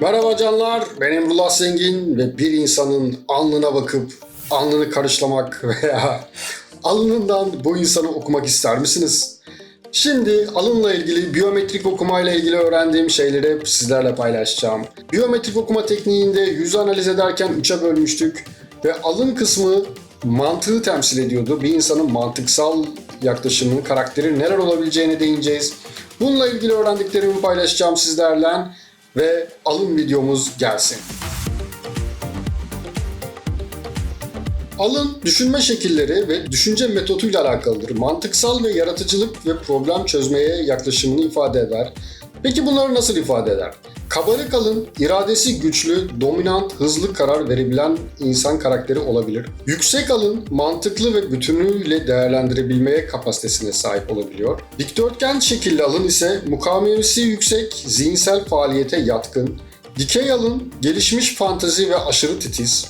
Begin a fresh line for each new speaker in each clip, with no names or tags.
Merhaba canlar, ben Emrullah Zengin ve bir insanın alnına bakıp alnını karışlamak veya alnından bu insanı okumak ister misiniz? Şimdi alınla ilgili biyometrik okumayla ilgili öğrendiğim şeyleri sizlerle paylaşacağım. Biyometrik okuma tekniğinde yüzü analiz ederken üçe bölmüştük ve alın kısmı mantığı temsil ediyordu. Bir insanın mantıksal yaklaşımı, karakteri neler olabileceğine değineceğiz. Bununla ilgili öğrendiklerimi paylaşacağım sizlerle ve alın videomuz gelsin. Alın düşünme şekilleri ve düşünce metoduyla alakalıdır. Mantıksal ve yaratıcılık ve problem çözmeye yaklaşımını ifade eder. Peki bunları nasıl ifade eder? Kabarık alın, iradesi güçlü, dominant, hızlı karar verebilen insan karakteri olabilir. Yüksek alın, mantıklı ve bütünüyle değerlendirebilmeye kapasitesine sahip olabiliyor. Dikdörtgen şekilli alın ise mukavemesi yüksek, zihinsel faaliyete yatkın. Dikey alın, gelişmiş fantezi ve aşırı titiz.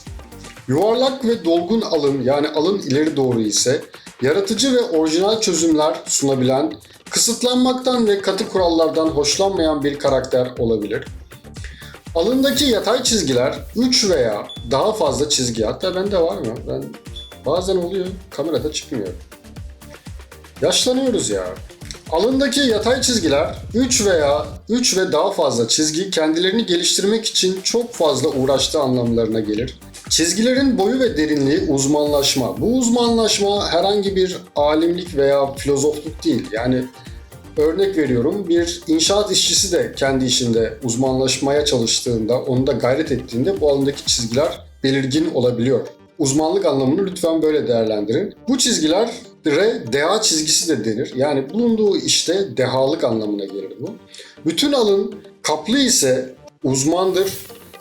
Yuvarlak ve dolgun alın yani alın ileri doğru ise yaratıcı ve orijinal çözümler sunabilen, kısıtlanmaktan ve katı kurallardan hoşlanmayan bir karakter olabilir. Alındaki yatay çizgiler 3 veya daha fazla çizgi hatta bende var mı? Ben bazen oluyor kamerada çıkmıyor. Yaşlanıyoruz ya. Alındaki yatay çizgiler 3 veya 3 ve daha fazla çizgi kendilerini geliştirmek için çok fazla uğraştığı anlamlarına gelir. Çizgilerin boyu ve derinliği uzmanlaşma. Bu uzmanlaşma herhangi bir alimlik veya filozofluk değil. Yani örnek veriyorum bir inşaat işçisi de kendi işinde uzmanlaşmaya çalıştığında, onu da gayret ettiğinde bu alandaki çizgiler belirgin olabiliyor. Uzmanlık anlamını lütfen böyle değerlendirin. Bu çizgiler deha çizgisi de denir. Yani bulunduğu işte dehalık anlamına gelir bu. Bütün alın kaplı ise uzmandır.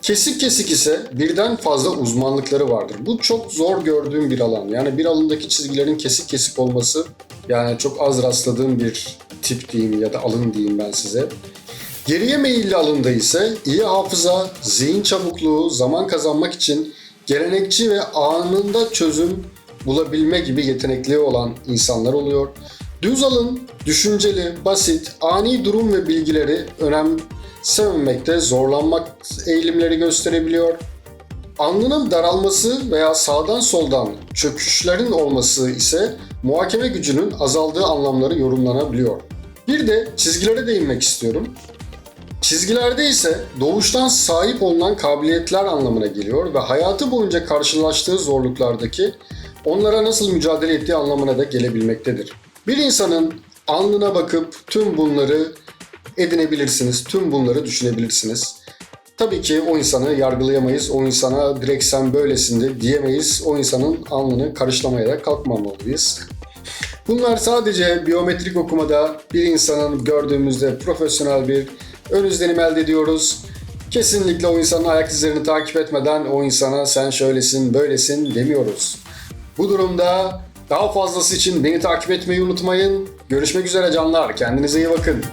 Kesik kesik ise birden fazla uzmanlıkları vardır. Bu çok zor gördüğüm bir alan. Yani bir alındaki çizgilerin kesik kesik olması yani çok az rastladığım bir tip diyeyim ya da alın diyeyim ben size. Geriye meyilli alında ise iyi hafıza, zihin çabukluğu, zaman kazanmak için gelenekçi ve anında çözüm bulabilme gibi yetenekli olan insanlar oluyor. Düz alın, düşünceli, basit, ani durum ve bilgileri önemsememekte zorlanmak eğilimleri gösterebiliyor. Alnının daralması veya sağdan soldan çöküşlerin olması ise muhakeme gücünün azaldığı anlamları yorumlanabiliyor. Bir de çizgilere değinmek istiyorum. Çizgilerde ise doğuştan sahip olunan kabiliyetler anlamına geliyor ve hayatı boyunca karşılaştığı zorluklardaki onlara nasıl mücadele ettiği anlamına da gelebilmektedir. Bir insanın alnına bakıp tüm bunları edinebilirsiniz, tüm bunları düşünebilirsiniz. Tabii ki o insanı yargılayamayız, o insana direkt sen böylesin diyemeyiz, o insanın alnını karışlamaya da kalkmamalıyız. Bunlar sadece biyometrik okumada bir insanın gördüğümüzde profesyonel bir ön izlenim elde ediyoruz. Kesinlikle o insanın ayak izlerini takip etmeden o insana sen şöylesin, böylesin demiyoruz. Bu durumda daha fazlası için beni takip etmeyi unutmayın. Görüşmek üzere canlar. Kendinize iyi bakın.